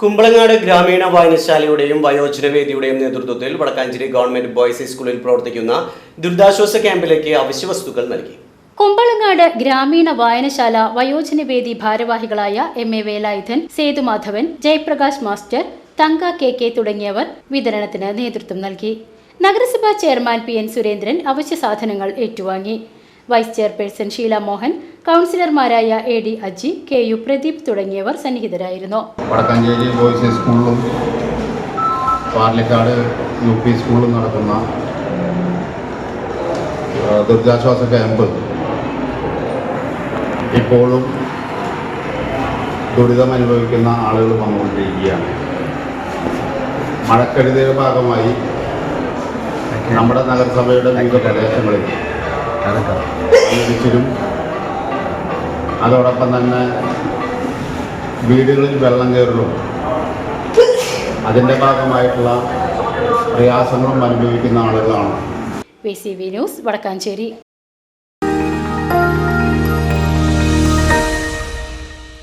കുമ്പളങ്ങാട് ഗ്രാമീണ വായനശാലയുടെയും വയോജനവേദിയുടെയും നേതൃത്വത്തിൽ വടക്കാഞ്ചേരി ഗവൺമെന്റ് ബോയ്സ് സ്കൂളിൽ പ്രവർത്തിക്കുന്ന ദുരിതാശ്വാസ ക്യാമ്പിലേക്ക് അവശ്യവസ്തുക്കൾ നൽകി. കുമ്പളങ്ങാട് ഗ്രാമീണ വായനശാല വയോജനവേദി ഭാരവാഹികളായ M A Velayudhan Sethumadhavan Jayaprakash master Thanka K K തുടങ്ങിയവർ വിതരണത്തിന് നേതൃത്വം നൽകി. നഗരസഭാ ചെയർമാൻ പി എൻ സുരേന്ദ്രൻ അവശ്യ സാധനങ്ങൾ ഏറ്റുവാങ്ങി. വൈസ് ചെയർപേഴ്സൺ ഷീല മോഹൻ കൗൺസിലർമാരായ A D Aji K U Pradeep തുടങ്ങിയവർ സന്നിഹിതരായിരുന്നു. വടക്കാഞ്ചേരി ബോയ്സ് ഹൈസ്കൂളിലും പാർലിക്കാട് യു പി സ്കൂളിലും നടക്കുന്ന ദുരിതാശ്വാസ ക്യാമ്പ് ഇപ്പോഴും ദുരിതം അനുഭവിക്കുന്ന ആളുകൾ വന്നുകൊണ്ടിരിക്കുകയാണ്. മഴക്കെടുതിയുടെ ഭാഗമായി നമ്മുടെ നഗരസഭയുടെ വിവിധ പ്രദേശങ്ങളിൽ മണ്ണിടിച്ചിലും അതോടൊപ്പം തന്നെ വീടുകളിൽ വെള്ളം കയറലും. അതിന്റെ ഭാഗമായിട്ടുള്ള പ്രയാസങ്ങളും അനുഭവിക്കുന്ന ആളുകളാണ്. V C V news Vadakkancherry.